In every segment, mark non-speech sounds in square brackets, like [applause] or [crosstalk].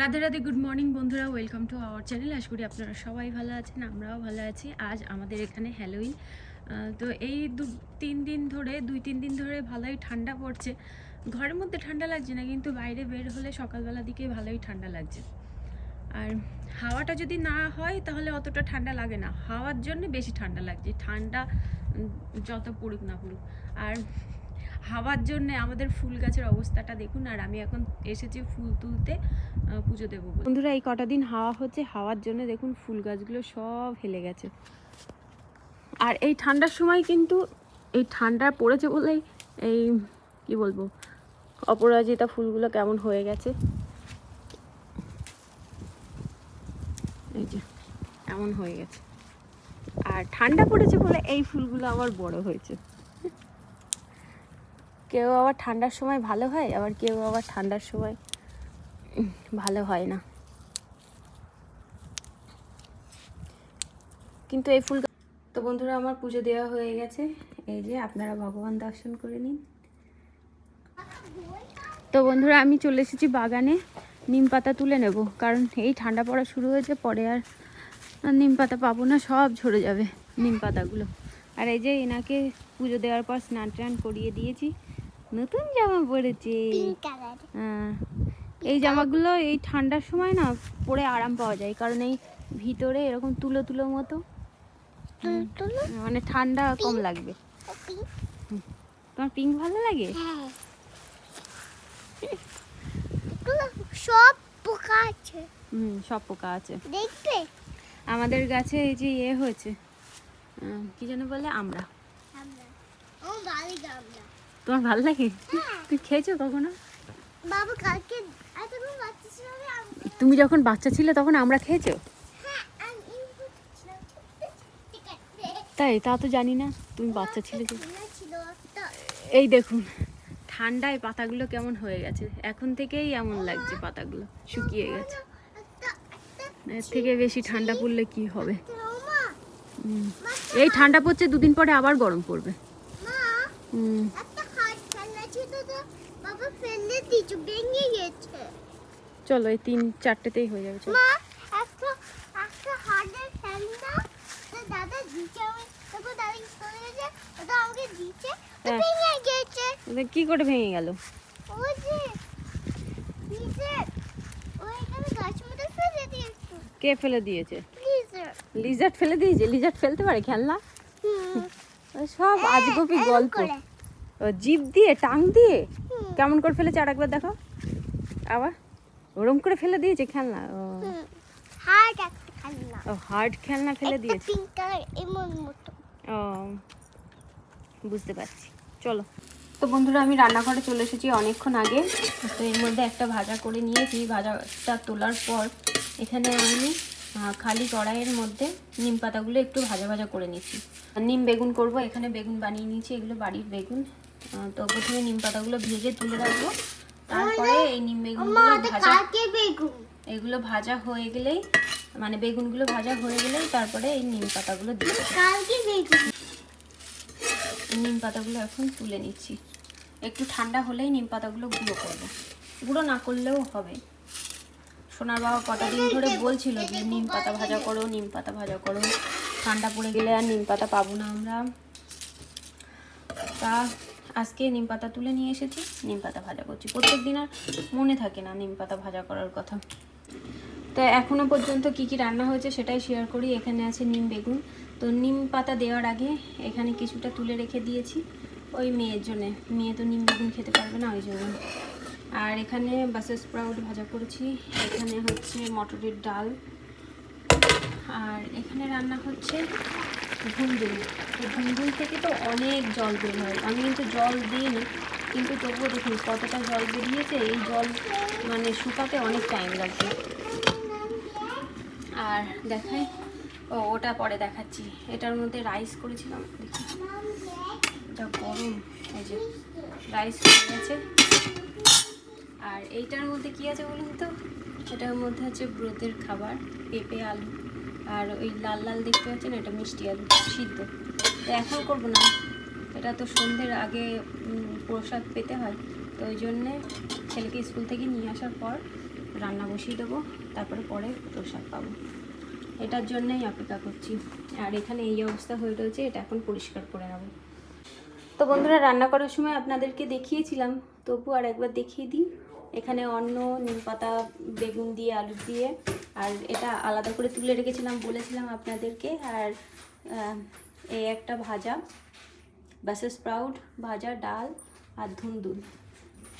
Radhe Radhe good morning বন্ধুরা welcome to our channel আশা করি আপনারা সবাই ভালো আছেন, আমরাও ভালো আছি। আজ আমাদের এখানে হ্যালোইন তো এই দু, তিন দিন ধরে, দুই, তিন দিন ধরে ভালোই ঠান্ডা পড়ছে। ঘরের মধ্যে ঠান্ডা লাগছে না, কিন্তু বাইরে বের হলে সকালবেলা দিকে ভালোই ঠান্ডা লাগছে। আর হাওয়াটা যদি না হয়, তাহলে অতটা ঠান্ডা লাগে না। হাওয়ার জন্য বেশি ঠান্ডা লাগছে। ঠান্ডা যত পড়ুক না পড়ুক। আর হাওয়ার জন্য আমাদের ফুল গাছের অবস্থাটা দেখুন, আর আমি এখন এসেছি ফুল তুলতে পুজো দেবো বন্ধুরা, এই কটা দিন হাওয়া হচ্ছে, হাওয়ার জন্য দেখুন ফুল গাছগুলো সব হেলে গেছে। আর এই ঠান্ডার সময় কিন্তু এই ঠান্ডা পড়েছে বলেই এই, কি বলব, অপরাজিতা ফুলগুলো কেমন হয়ে গেছে। এই যে এমন হয়ে গেছে। আর ঠান্ডা পড়েছে বলে এই ফুলগুলো আবার বড় হয়েছে। কেউ আবার ঠান্ডার সময় ভালো হয়, আবার কেউ আবার ঠান্ডার সময় ভালো হয় না। কিন্তু এই ফুল তো বন্ধুরা আমার পুজো দেওয়া হয়ে গেছে, এই যে আপনারা ভগবান দর্শন করে নিন। তো বন্ধুরা আমি চলে এসেছি বাগানে, নিম পাতা তুলে নেব, কারণ এই ঠান্ডা পড়া শুরু হয়েছে, পরে আর নিম পাতা পাবো না, সব ঝরে যাবে নিম পাতাগুলো। আর এই যে এনাকে পুজো দেওয়ার পর স্নান টান করিয়ে দিয়েছি নতুন জামা পরেছে। হ্যাঁ। এই জামাগুলো এই ঠান্ডার সময় না পরে আরাম পাওয়া যায় কারণ এই ভিতরে এরকম তুলো তুলো মতো। মানে ঠান্ডা কম লাগবে। তোমার পিঙ্ক ভালো লাগে? সব পোকা আছে। হুম সব পোকা আছে। দেখবে? আমাদের গাছে এই যে ইয়ে হয়েছে কি যেন বলে আমরা আমরা ও আমরা তোমার ভালো লাগে? তুই খেয়েছো কখনো? বাবা কালকে তুমি যখন বাচ্চা ছিলে তখন আমরা খেয়েছো? হ্যাঁ তাই তা তো জানি না তুমি বাচ্চা ছিলে যে। এই দেখুন ঠান্ডায় পাতাগুলো কেমন হয়ে গেছে। এখন থেকেই এমন লাগছে পাতাগুলো শুকিয়ে গেছে। এর থেকে বেশি ঠান্ডা পড়লে কি হবে। এই ঠান্ডা পড়ছে দুদিন পরে আবার গরম পড়বে। হুম একটা হাত খেলনা ছিল তো বাবা ভেঙে গেছে। চলো এই তিন চারটেতেই হয়ে যাবে চলো। মা একটা একটা দাদা দিচ্ছে আমি তারপর দাদা চলে গেছে ওটা আমাকে দিচ্ছে হ্যাঁ। ভেঙে গেছে। এটা কি করে ভেঙে গেল? ওই যে কে ফেলে দিয়েছে? লিজার্ড ফেলে দিয়েছে? লিজার্ড ফেলতে পারে খেলনা? সব আজগবি গল্প। করে। ও জিভ দিয়ে টাং দিয়ে। কেমন করে ফেলেছে আর একবার দেখো। আবার ওরম করে ফেলে দিয়েছে খেলনা? ও। হার্ড খেলনা। ও হার্ড খেলনা ফেলে দিয়েছে। পিঙ্ক কালার এমন মতো। ও বুঝতে পারছি। চলো। তো বন্ধুরা আমি রান্নাঘরে চলে এসেছি অনেকক্ষণ আগে। তো এর মধ্যে একটা ভাজা করে নিয়েছি। ভাজাটা তোলার পর এখানে আমি খালি কড়াইয়ের মধ্যে নিম পাতাগুলো একটু ভাজা ভাজা করে নিচ্ছি। আর নিম বেগুন করব। এখানে বেগুন বানিয়ে নিয়েছি। এগুলো বাড়ির বেগুন। তো প্রথমে নিম পাতাগুলো ভেজে তুলে রাখব। তারপরে এই নিম বেগুনগুলো ভাজা এগুলো ভাজা হয়ে গেলেই মানে বেগুনগুলো ভাজা হয়ে গেলেই তারপরে এই নিম পাতাগুলো দিয়ে নিম পাতাগুলো এখন তুলে নিচ্ছি। একটু ঠান্ডা হলেই নিম পাতাগুলো গুঁড়ো করব। গুঁড়ো না করলেও হবে। সোনার বাবা কটা দিন ধরে বলছিল যে নিম পাতা ভাজা করো নিম পাতা ভাজা করো। ঠান্ডা পড়ে গেলে আর নিম পাতা পাবো না আমরা। তা আজকে নিম পাতা তুলে নিয়ে এসেছি। নিম পাতা ভাজা করছি। প্রত্যেক দিন আর মনে থাকে না নিম পাতা ভাজা করার কথা। তো এখনও পর্যন্ত কি কি রান্না হয়েছে সেটাই শেয়ার করি। এখানে আছে নিম বেগুন। তো নিম পাতা দেওয়ার আগে এখানে কিছুটা তুলে রেখে দিয়েছি। ওই মেয়ের জন্যে। মেয়ে তো নিম বেগুন খেতে পারবে না, ওই জন্য। আর এখানে বাসের স্প্রাউট ভাজা করেছি। এখানে হচ্ছে মটরের ডাল। আর এখানে রান্না হচ্ছে ঘুমদুল তো ঘুমদুল থেকে তো অনেক জল বের হয়। আমি কিন্তু জল দিইনি, কিন্তু তবুও দেখুন কতটা জল বেরিয়েছে। এই জল মানে শুকাতে অনেক টাইম লাগবে। আর দেখাই, ও, ওটা পরে দেখাচ্ছি। এটার মধ্যে রাইস করেছিলাম, দেখি। এটা গরম, এই যে রাইস হয়ে আর এইটার মধ্যে কি আছে বলুন তো? এটার মধ্যে আছে ব্রতের খাবার, পেঁপে, আলু। আর ওই লাল লাল দেখতে পাচ্ছেন এটা মিষ্টি আলু সিদ্ধ। তো এখন করব না। এটা তো সন্ধ্যের আগে প্রসাদ পেতে হয়। তো ওই জন্যে ছেলেকে স্কুল থেকে নিয়ে আসার পর রান্না বসিয়ে দেবো। তারপরে পরে প্রসাদ পাবো। এটার জন্যই অপেক্ষা করছি। আর এখানে এই অবস্থা হয়ে রয়েছে, এটা এখন পরিষ্কার করে নেব। তো বন্ধুরা, রান্না করার সময় আপনাদেরকে দেখিয়েছিলাম। তবু আর একবার দেখিয়ে দিই। এখানে অন্ন নিম পাতা বেগুন দিয়ে আলু দিয়ে আর এটা আলাদা করে তুলে রেখেছিলাম বলেছিলাম আপনাদেরকে। আর এই একটা ভাজা বাসেস স্প্রাউট ভাজা ডাল আর ধুন্দুল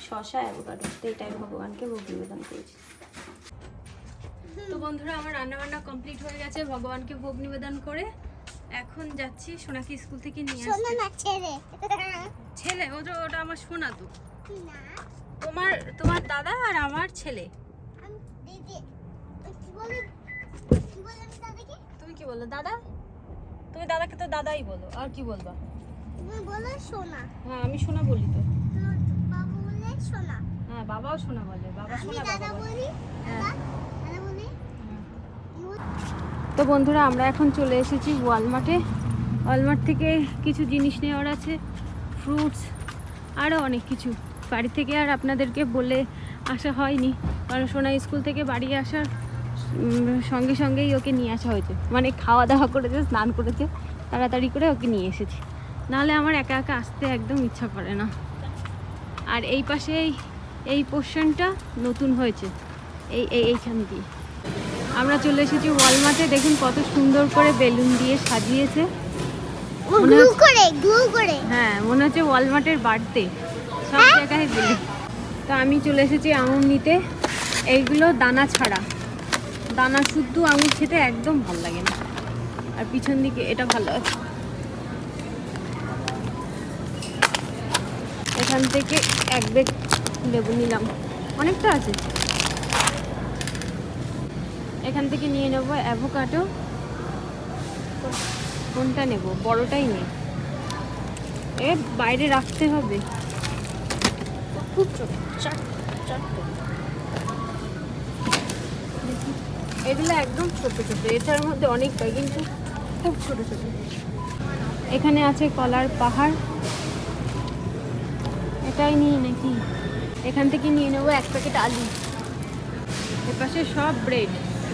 শশা অ্যাভোকাডো। তো এটাই ভগবানকে ভোগ নিবেদন করেছি। তো বন্ধুরা আমার রান্না বান্না কমপ্লিট হয়ে গেছে ভগবানকে ভোগ নিবেদন করে। এখন যাচ্ছি সোনাকে স্কুল থেকে নিয়ে শোনো না ছেলে ওটা ওটা আমার সোনা তো। না। তোমার তোমার দাদা আর আমার ছেলে। তুমি কি বলো দাদা? তুমি দাদাকে তো দাদাই বলো আর কি বলবা? তুমি বলো সোনা। হ্যাঁ আমি সোনা বলি তো। তোমার বলে সোনা। হ্যাঁ বাবাও সোনা বলে বাবা সোনা দাদা বলি। হ্যাঁ। তো বন্ধুরা আমরা এখন চলে এসেছি ওয়ালমার্টে। ওয়ালমার্ট থেকে কিছু জিনিস নেওয়ার আছে ফ্রুটস আরও অনেক কিছু। বাড়ি থেকে আর আপনাদেরকে বলে আসা হয়নি। কারণ সোনা স্কুল থেকে বাড়ি আসার সঙ্গে সঙ্গেই ওকে নিয়ে আসা হয়েছে। মানে খাওয়া দাওয়া করেছে স্নান করেছে তাড়াতাড়ি করে ওকে নিয়ে এসেছি। নাহলে আমার একা একা আসতে একদম ইচ্ছা করে না। আর এই পাশে এই- পোর্শনটা নতুন হয়েছে। এই এই এইখান দিয়ে। আমরা চলে এসেছি ওয়ালমার্টে দেখুন কত সুন্দর করে বেলুন দিয়ে সাজিয়েছে। হ্যাঁ মনে হচ্ছে ওয়ালমার্টের বার্থডে। বেলুন তো আমি চলে এসেছি আঙুর নিতে। এইগুলো দানা ছাড়া। দানা শুদ্ধ আঙুর খেতে একদম ভালো লাগে না। আর পিছন দিকে এটা ভালো আছে। এখান থেকে এক বেগ লেবু নিলাম। অনেকটা আছে। এখান থেকে নিয়ে নেব অ্যাভোকাডো। কোনটা নেব? বড়টাই নেই। এ বাইরে রাখতে হবে। খুব। এগুলো একদম ছোট ছোট, এটার মধ্যে অনেকটা কিন্তু খুব ছোট ছোট। এখানে আছে কলার পাহাড়। এটাই নিয়ে নাকি? এখান থেকে নিয়ে নেব এক প্যাকেট আলু। এপাশে সব ব্রেড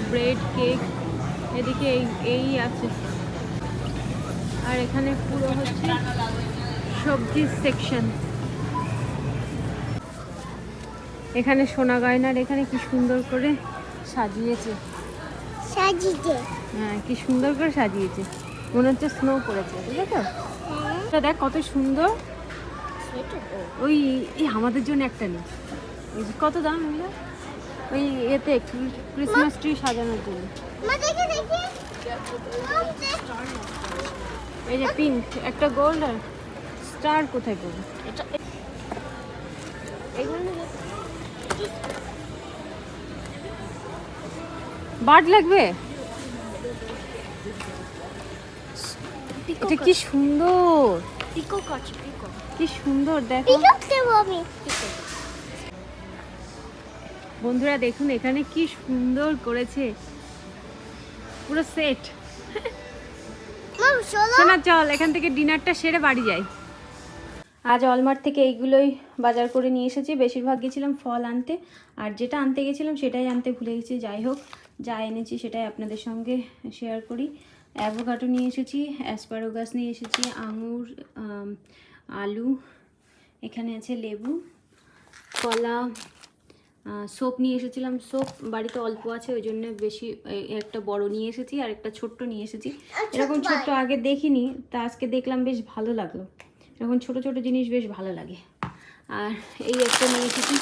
ব্রেড, কেক, এদিকে এই এই আছে। আর এখানে পুরো হচ্ছে সবজির সেকশন। এখানে সোনা গয়নার এখানে কি সুন্দর করে সাজিয়েছে। সাজিয়েছে। হ্যাঁ কি সুন্দর করে সাজিয়েছে। মনে হচ্ছে স্নো পড়েছে ঠিক আছে এটা দেখ কত সুন্দর। ওই এই আমাদের জন্য একটা নেই। কত দাম এগুলো? ওই এতে ক্রিসমাস ট্রি সাজানোর জন্য। এই যে পিঙ্ক একটা গোল্ড আর স্টার কোথায় পাবো? এটা এগুলো বার্ড লাগবে? এটা কি সুন্দর। পিকক আছে পিকক কি সুন্দর দেখো। পিকক দেবো আমি। বন্ধুরা দেখুন এখানে কি সুন্দর করেছে। পুরো সেট শোনা চল। এখান থেকে ডিনারটা সেরে বাড়ি যাই। আজ অলমার্ট থেকে এইগুলোই বাজার করে নিয়ে এসেছি। বেশিরভাগ গেছিলাম ফল আনতে। আর যেটা আনতে গেছিলাম সেটাই আনতে ভুলে গেছি। যাই হোক যা এনেছি সেটাই আপনাদের সঙ্গে শেয়ার করি। অ্যাভোকাডো নিয়ে এসেছি অ্যাসপারোগাস নিয়ে এসেছি আঙুর আলু এখানে আছে লেবু কলা সোপ নিয়ে এসেছিলাম। সোপ বাড়িতে অল্প আছে ওই জন্য বেশি একটা বড় নিয়ে এসেছি আর একটা ছোট্ট নিয়ে এসেছি। এরকম ছোট্ট আগে দেখিনি তা আজকে দেখলাম বেশ ভালো লাগল। এরকম ছোট ছোট জিনিস বেশ ভালো লাগে। আর এই একটা নিয়ে এসেছি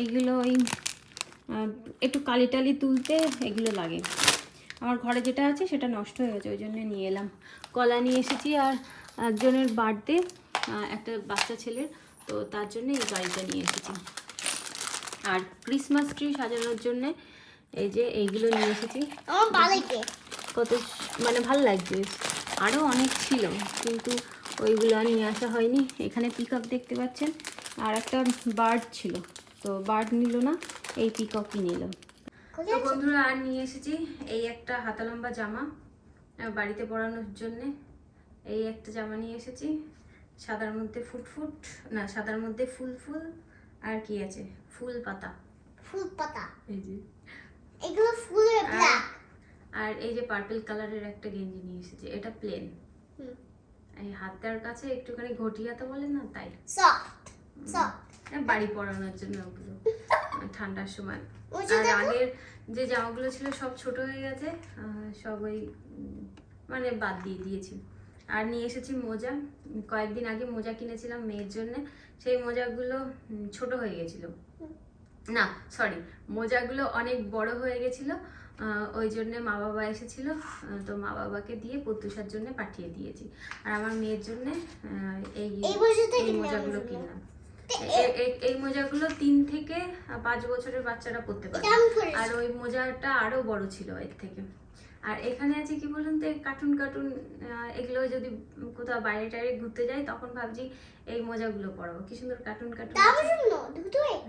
এইগুলো ওই একটু কালি টালি তুলতে এগুলো লাগে। আমার ঘরে যেটা আছে সেটা নষ্ট হয়ে গেছে ওই জন্য নিয়ে এলাম। কলা নিয়ে এসেছি আর একজনের বার্থডে একটা বাচ্চা ছেলের তো তার জন্য এই গাড়িটা নিয়ে এসেছি। আর ক্রিসমাস ট্রি সাজানোর জন্য এই যে এইগুলো নিয়ে এসেছি। কত মানে ভালো লাগছে। আরও অনেক ছিল কিন্তু ওইগুলো আর নিয়ে আসা হয়নি। এখানে পিকক দেখতে পাচ্ছেন। আর একটা বার্ড ছিল তো বার্ড নিল না। এই পিককই নিল। তো বন্ধুরা আর নিয়ে এসেছি এই একটা হাতা লম্বা জামা বাড়িতে পরানোর জন্যে। এই একটা জামা নিয়ে এসেছি সাদার মধ্যে ফুট ফুট না সাদার মধ্যে ফুল ফুল আর কি আছে? ফুল পাতা। ফুল পাতা। এই যে। এগুলো ফুলের আর- ব্ল্যাক আর এই যে পার্পল কালারের একটা গেঞ্জি নিয়ে এসেছে এটা প্লেন হুম। এই হাতটার কাছে একটুখানি ঘটিয়াতে বলে না তাই। সফট সফট বাড়ি পরানোর জন্য ওগুলো। [laughs] ঠান্ডার সময়। আর আগের যে জামাগুলো ছিল সব ছোট হয়ে গেছে সব ওই মানে বাদ দিয়ে দিয়েছি। আর নিয়ে এসেছি মোজা। কয়েকদিন আগে মোজা কিনেছিলাম মেয়ের জন্য। সেই মোজাগুলো ছোট হয়ে গেছিল। না সরি মোজাগুলো অনেক বড় হয়ে গেছিল। ওই জন্য মা বাবা এসেছিল। তো মা বাবাকে দিয়ে প্রত্যুষার জন্য পাঠিয়ে দিয়েছি। আর আমার মেয়ের জন্য এই মোজাগুলো কিনলাম। এই মোজাগুলো তিন থেকে পাঁচ বছরের বাচ্চারা পরতে পারে। আর ওই মোজাটা আরও বড় ছিল এর থেকে। আর এখানে আছে কি বলুন তো কার্টুন কার্টুন এগুলো যদি কোথাও বাইরে টাইরে ঘুরতে যাই তখন ভাবছি এই মোজাগুলো পরাবো। কি সুন্দর কার্টুন কার্টুন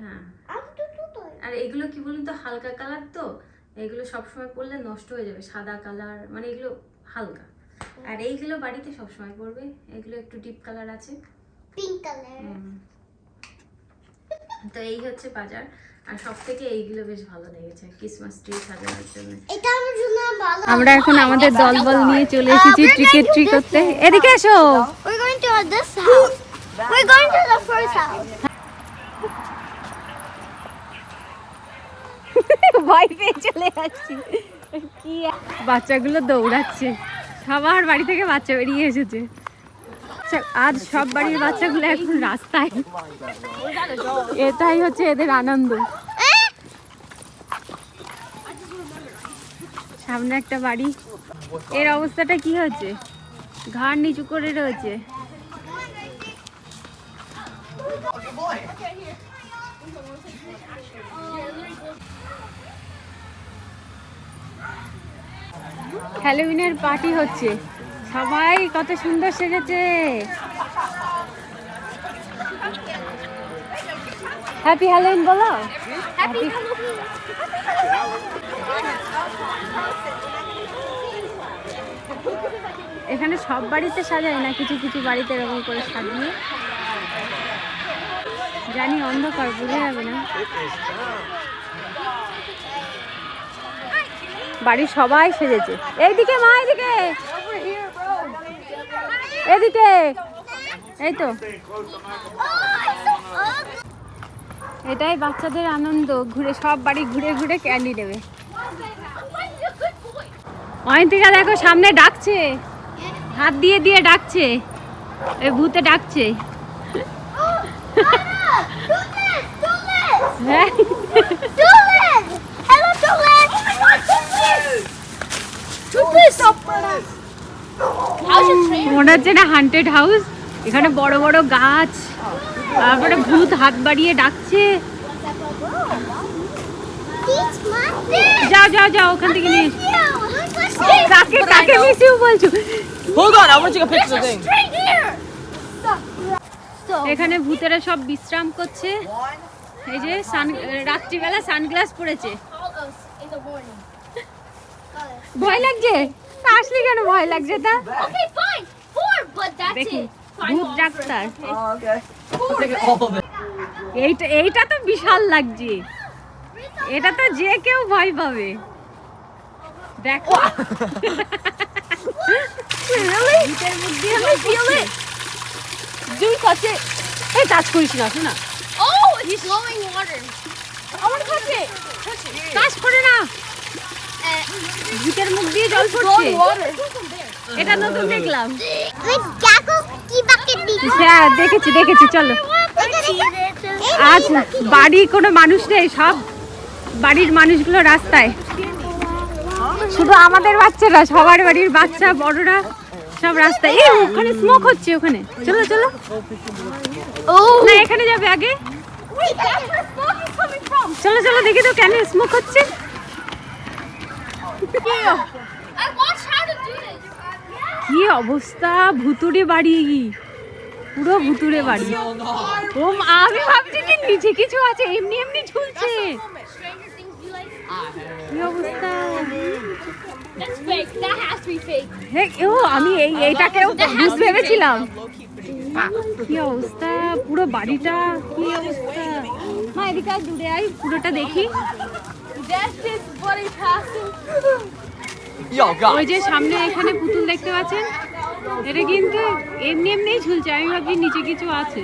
হ্যাঁ। আর এগুলো কি বলুন তো হালকা কালার তো এগুলো সবসময় পরলে নষ্ট হয়ে যাবে সাদা কালার মানে এগুলো হালকা। আর এইগুলো বাড়িতে সবসময় পরবে এগুলো একটু ডিপ কালার আছে। Pink colour. তো এই হচ্ছে বাজার। আর সব থেকে এইগুলো বেশ ভালো লেগেছে ক্রিসমাস ট্রি সাজানোর জন্য। এটা আমার জন্য ভালো। আমরা এখন আমাদের দলবল নিয়ে চলে এসেছি ট্রিকেট ট্রি করতে। এদিকে এসো। We're going to this house. We're going to the first house. [laughs] ভয় পেয়ে চলে যাচ্ছি। কি বাচ্চাগুলো দৌড়াচ্ছে। সবার বাড়ি থেকে বাচ্চা বেরিয়ে এসেছে। আচ্ছা, আজ সব বাড়ির বাচ্চাগুলো এখন রাস্তায়। এটাই হচ্ছে এদের আনন্দ। সামনে একটা বাড়ি। এর অবস্থাটা কি হচ্ছে ঘাড় নিচু করে রয়েছে। হ্যালোউইনের পার্টি হচ্ছে। সবাই কত সুন্দর সেজেছে। হ্যাপি হ্যালোউইন বলো। এখানে সব বাড়িতে সাজায় না কিছু কিছু বাড়িতে এরকম করে সাজিয়ে। জানি অন্ধকার বোঝা যাবে না। বাড়ির সবাই সেজেছে। এইদিকে মা এইদিকে। এদিকে এই তো। এটাই বাচ্চাদের আনন্দ ঘুরে সব বাড়ি ঘুরে ঘুরে ক্যান্ডি দেবে। অয়ন্তিকা দেখো সামনে ডাকছে। হাত দিয়ে দিয়ে ডাকছে। এই ভূতে ডাকছে। হ্যাঁ। Hello, Dolan! Oh my god, Dolan! Stop মনে হচ্ছে না হান্টেড হাউস এখানে বড় বড় গাছ তারপরে ভূত হাত বাড়িয়ে ডাকছে! যাও যাও যাও ওখান থেকে নিয়ে! কাকে কাকে মিশিউ বলছো Hold on, I want to take a picture thing. Straight here! So, এখানে ভূতেরা সব বিশ্রাম করছে এই যে সান রাত্রিবেলা সানগ্লাস পরেছে. ভয় লাগছে আসলে কেন? ভয় লাগছে তা? Ah, এইটা তো বিশাল লাগছে। এটা তো যে কেউ ভয় পাবে। দেখো। না। ভূতের মুখ দিয়ে জল পড়ছে এটা নতুন দেখলাম? হ্যাঁ দেখেছি দেখেছি চলো। আজ বাড়ি কোনো মানুষ নেই সব বাড়ির মানুষগুলো রাস্তায়। শুধু আমাদের বাচ্চারা সবার বাড়ির বাচ্চা বড়রা সব রাস্তায়। এই ওখানে স্মোক হচ্ছে ওখানে। চলো চলো। ও না এখানে যাবে আগে. চলো চলো দেখি তো কেন স্মোক হচ্ছে I watched how to do this. কি অবস্থা? ভুতুড়ে বাড়ি পুরো ভুতুড়ে বাড়ি। ও আমি ভাবছি যে নিচে কিছু আছে, এমনি এমনি ঝুলছে। কি অবস্থা? ও, আমি এই, এইটাকেও বুঝতে ভেবেছিলাম। কি অবস্থা? পুরো বাড়িটা, কি অবস্থা? মা, এদিকে দূরে আই পুরোটা দেখি। ওই যে সামনে এখানে পুতুল দেখতে পাচ্ছেন? এটা কিন্তু এমনি এমনিই ঝুলছে আমি ভাবছি নিচে কিছু আছে।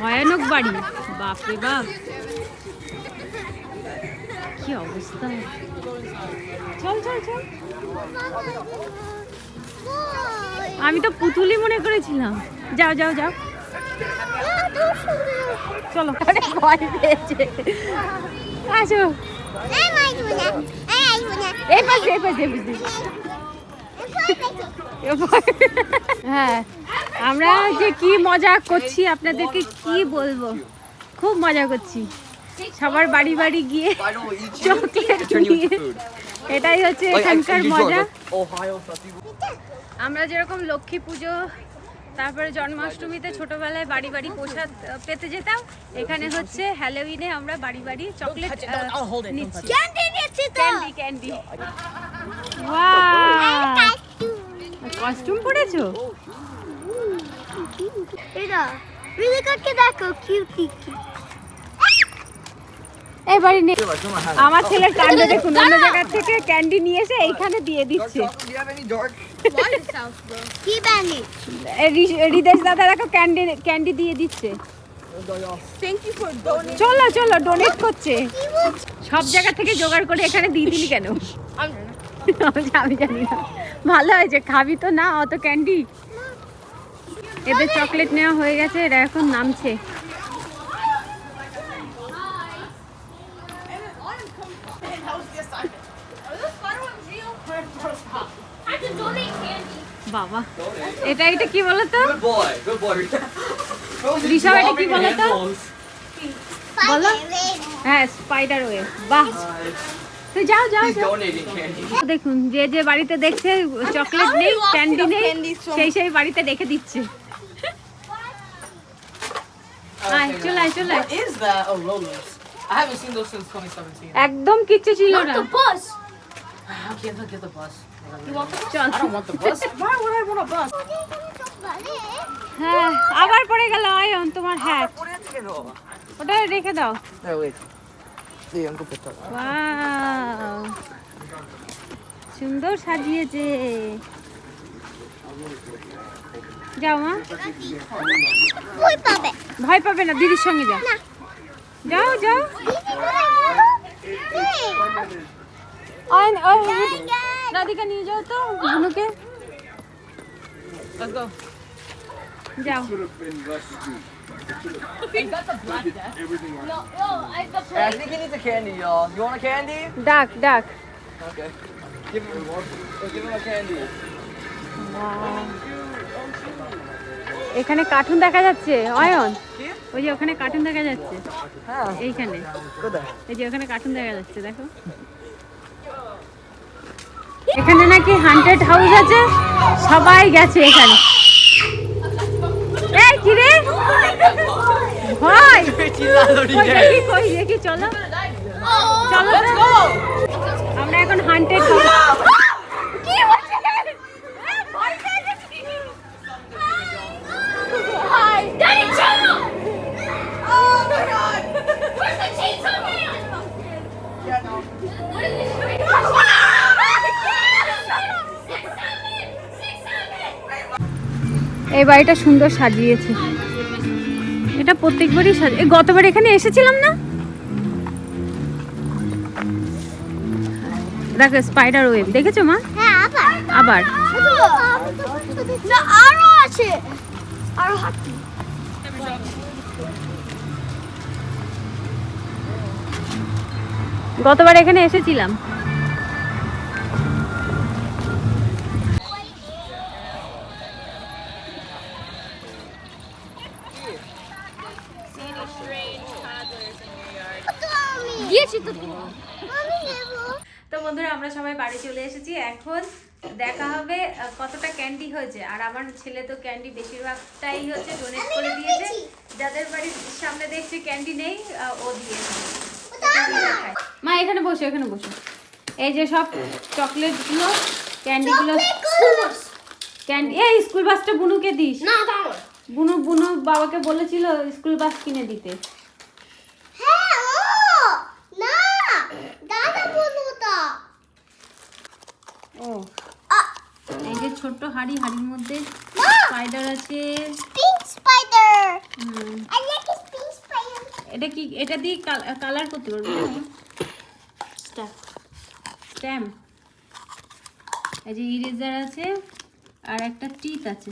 ভয়ানক বাড়ি। বাপরে বাপ। কি অবস্থা? চল চল চল। আমি তো পুতুলই মনে করেছিলাম। যাও যাও যাও। চলো। আরে ভয় পেয়েছে। আসো। এই পাশে এই পাশে হ্যাঁ আমরা যে কি মজা করছি আপনাদেরকে কি বলব? খুব মজা করছি। সবার বাড়ি বাড়ি গিয়ে. চকলেট নিয়ে। এটাই হচ্ছে এখানকার মজা. আমরা যেরকম লক্ষ্মী পুজো তারপরে জন্মাষ্টমীতে ছোটবেলায় বাড়ি বাড়ি প্রসাদ পেতে যেতাম। এখানে হচ্ছে হ্যালোউইনে আমরা বাড়ি বাড়ি চকলেট নিচ্ছি ক্যান্ডি ক্যান্ডি কস্টিউম পরেছো? দেখো কিউটি এই বাড়ি নেই আমার ছেলের কাণ্ড দেখুন অন্য জায়গা থেকে ক্যান্ডি নিয়ে এসে এইখানে দিয়ে দিচ্ছে। কি রিদেশ দাদা দেখো ক্যান্ডি ক্যান্ডি দিয়ে দিচ্ছে. চলো চলো ডোনেট করছে। সব জায়গা থেকে জোগাড় করে এখানে দিয়ে দিলি কেন? আমি জানি না। ভালো হয়েছে, খাবি তো না, অত ক্যান্ডি এদের চকলেট নেওয়া হয়ে গেছে, এরা এখন নামছে। বাবা এটা এটা কি বলতো Good boy. Good boy. Rishabh এটা কি বলতো বলো Spider-Man. হ্যাঁ স্পাইডার ওয়ে বাহ তো যাও যাও. দেখুন যে যে বাড়িতে দেখছে চকলেট নেই ক্যান্ডি নেই সেই সেই বাড়িতে রেখে দিচ্ছে চলে আয় চলে আয়। What is that? Oh, Rolos. I haven't seen those since 2017. একদম কিচ্ছু ছিল না আবার পড়ে গেল আয়ন তোমার হ্যাঁ ওটা রেখে দাও। সুন্দর সাজিয়েছে। যাও মা। ভয় পাবে। না দিদির সঙ্গে যাও। যাও যাও। আয়ন ওই রাধিকা নিয়ে যাও তো বুনুকে Let's go. যাও Hey, I think he candy, y'all. You want a candy? ডাক ডাক Okay. Give him. Give him a candy. এখানে কার্টুন দেখা যাচ্ছে অয়ন ওই যে ওখানে কার্টুন দেখা যাচ্ছে হ্যাঁ এইখানে এই যে ওখানে কার্টুন দেখা যাচ্ছে দেখো এখানে নাকি হান্টেড হাউস আছে, সবাই গেছে এখানে। কি রে চলো। চলো আমরা এখন হান্টেড এই বাড়িটা সুন্দর সাজিয়েছে। এটা প্রত্যেকবারই সাজ এই গতবার এখানে এসেছিলাম না? দেখো স্পাইডার ওয়েব দেখেছ মা? হ্যাঁ আবার। আবার। আরও আছে। আরও হাতি। গতবার এখানে এসেছিলাম। এখন দেখা হবে কতটা ক্যান্ডি হয়েছে। আর আমার ছেলে তো ক্যান্ডি বেশিরভাগটাই হচ্ছে ডোনেট করে দিয়েছে। যাদের বাড়ির সামনে দেখছি ক্যান্ডি নেই ও দিয়েছে। মা এখানে বসো এখানে বসো। এই যে সব চকলেটগুলো ক্যান্ডিগুলো ক্যান্ডি এই স্কুল বাসটা বুনুকে দিস। না বুনু বুনু বাবাকে বলেছিল স্কুল বাস কিনে দিতে হ্যাঁ ও না দাদা বলব তো ও আ, এই যে ছোট্ট হাড়ি হাড়ির মধ্যে স্পাইডার আছে। Pink spider I like this pink spider এটা কি এটা দিয়ে কালার করতে পারবে? স্ট্যাম্প এই যে ইরেজার আছে আর একটা টিথ আছে।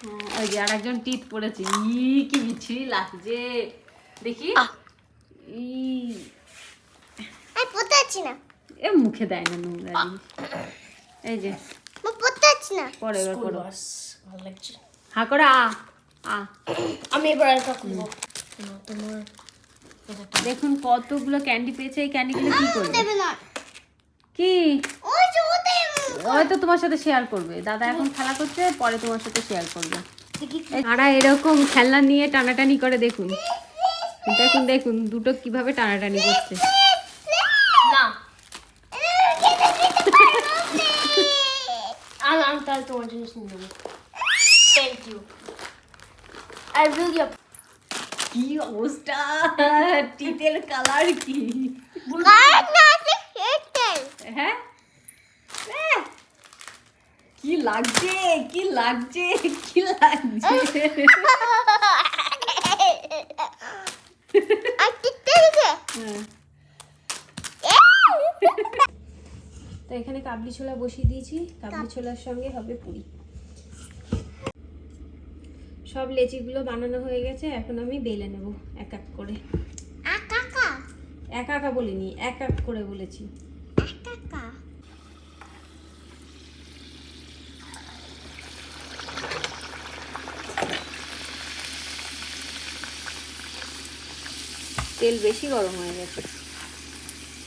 হ্যাঁ, ওই যে আর একজন টিথ পড়েছে। ই কি বিচ্ছিরি লাগছে। দেখি। ই। আমি পড়তে না। এ মুখে দেয় না নোংরা। এই যে। না। পরে এবার করো ভালো লাগছে। হা করে আ আ। আমি এবার একটা খুলবো। তোমার দেখুন কতগুলো ক্যান্ডি পেয়েছে এই ক্যান্ডিগুলো কি করবে? দেবে না। কি? ওই যে ওতে হয়তো তোমার সাথে শেয়ার করবে। দাদা এখন খেলা করছে পরে তোমার সাথে শেয়ার করবে। তারা এরকম খেলনা নিয়ে টানাটানি করে দেখুন। দেখুন দেখুন দুটো কীভাবে টানাটানি করছে। আমি আমি তাহলে তোমার জিনিস নিয়ে নেব থ্যাংক ইউ আই রিয়েলি কি অবস্থা? টিতের কালার কি? কার না আছে হেডটেল হ্যাঁ। আহ! কি লাগছে? কি লাগছে? কি লাগছে? [laughs] [laughs] আর টিকতে দিকে হ্যাঁ। তো এখানে কাবলি ছোলা বসিয়ে দিয়েছি। কাবলি ছোলার সঙ্গে হবে পুরি। সব লেচিগুলো বানানো হয়ে গেছে এখন আমি বেলে নেব এক এক করে। একা একা? বলিনি এক এক করে বলেছি। তেল বেশি গরম হয়ে গেছে।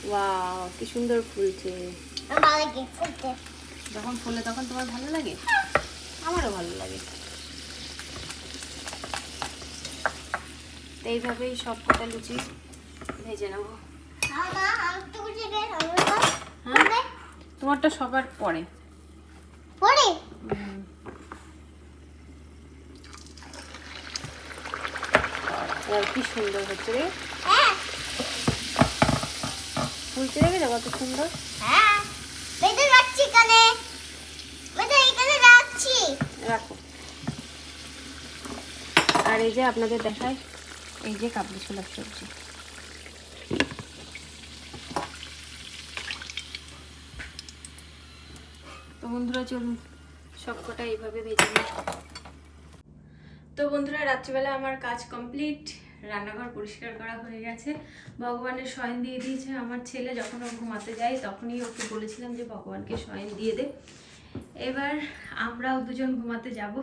ওয়াও কি সুন্দর ফুলছে। যখন ফুলে তখন তোমার ভালো লাগে? আমারও ভালো লাগে। তো এইভাবেই সব কটা লুচি ভেজে নেব। হ্যাঁ? তোমারটা সবার পরে। পড়ে কি সুন্দর হচ্ছে রে। হ্যাঁ। ফুলছে দেখে কত সুন্দর? হ্যাঁ। বেঁধে এখানে রাখছি। রাখো। আর এই যে আপনাদের দেখায়, এই যে কাবলি ছোলার সবজি তো বন্ধুরা, চলুন, সবকটা এইভাবে ভেজে নিই। তো বন্ধুরা, রাত্রিবেলা আমার কাজ কমপ্লিট। রান্নাঘর পরিষ্কার করা হয়ে গেছে। ভগবানের শয়ন দিয়ে দিয়েছে আমার ছেলে, যখন ও ঘুমাতে যায় তখনই ওকে বলেছিলাম যে ভগবানকে শয়ন দিয়ে দে। এবার আমরাও দুজন ঘুমাতে যাব।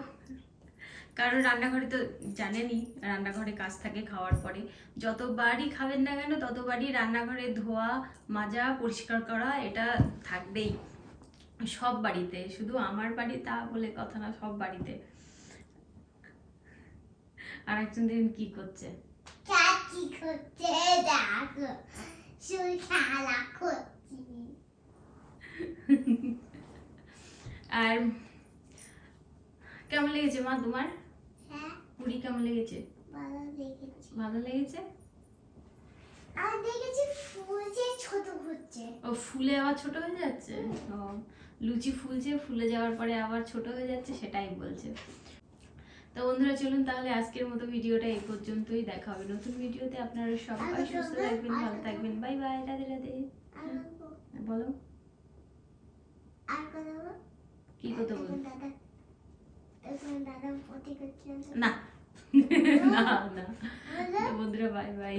কারণ রান্নাঘরে তো জানেনই, রান্নাঘরে কাজ থাকে খাওয়ার পরে। যতবারই খাবেন না কেন, ততবারই রান্নাঘরে ধোয়া, মাজা, পরিষ্কার করা এটা থাকবেই। সব বাড়িতে, শুধু আমার বাড়ি তা বলে কথা না, সব বাড়িতে। আর একজন দিন কি করছে? চাচি করতে দেখো শুই খেলা করছি আর কেমন লেগেছে মা তোমার? হ্যাঁ। পুরি কেমন লেগেছে? ভালো লেগেছে। ভালো লেগেছে? আমি দেখেছি ফুল যে ছোট হচ্ছে। ও ফুলে আবার ছোট হয়ে যাচ্ছে? ও লুচি ফুলছে ফুলে যাওয়ার পরে আবার ছোট হয়ে যাচ্ছে সেটাই বলছে। তো বন্ধুরা চলুন তাহলে আজকের মতো ভিডিওটা এই পর্যন্তই। দেখা হবে নতুন ভিডিওতে। আপনারা সবাই সুস্থ থাকবেন ভালো থাকবেন। Bye bye Radhe Radhe. বলো। কি কথা বলো। না না। বন্ধুরা বাই বাই।